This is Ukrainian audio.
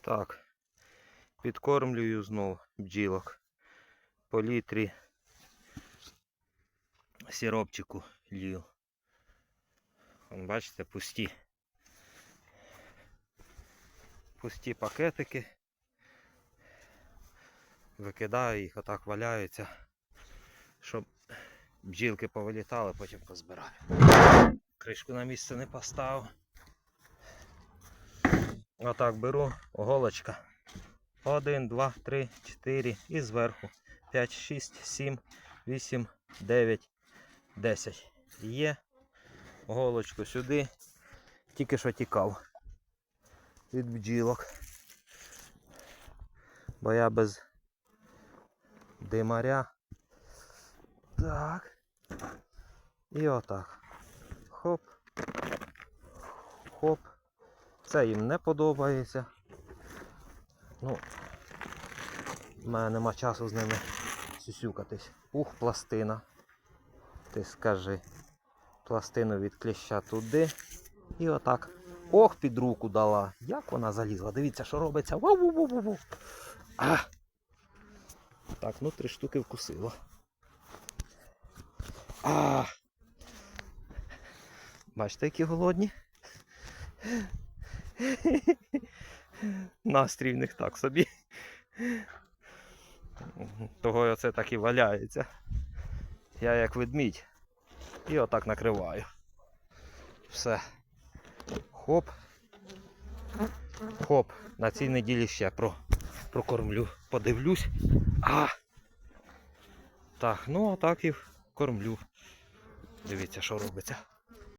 Так. Підкормлюю знов бджілок. По літрі сиропчику лью. Вон, бачите, пусті. Пусті пакетики. Викидаю їх, отак валяються, щоб бджілки повилітали, потім позбираю. Кришку на місце не поставив. Отак беру, голочка. Один, два, три, чотири і зверху. 5, 6, 7, 8, 9, 10. Є. Голочку сюди. Тільки що тікав від бджілок. Бо я без димаря. Так. І отак. Хоп. Хоп. Це їм не подобається. Ну, в мене нема часу з ними сюсюкатись. Ух, пластина. Ти скажи. Пластину від кліща туди. І отак. Ох, під руку дала. Як вона залізла? Дивіться, що робиться. Вау-ву-ву-ву. Так, ну три штуки вкусила. А! Бачите, які голодні? Настрій в них так собі. Того і оце так і валяється. Я як ведмідь. І отак накриваю. Все. Хоп. Хоп. На цій неділі ще про, прокормлю. Подивлюсь. А! Так, ну отак і кормлю. Дивіться, що робиться.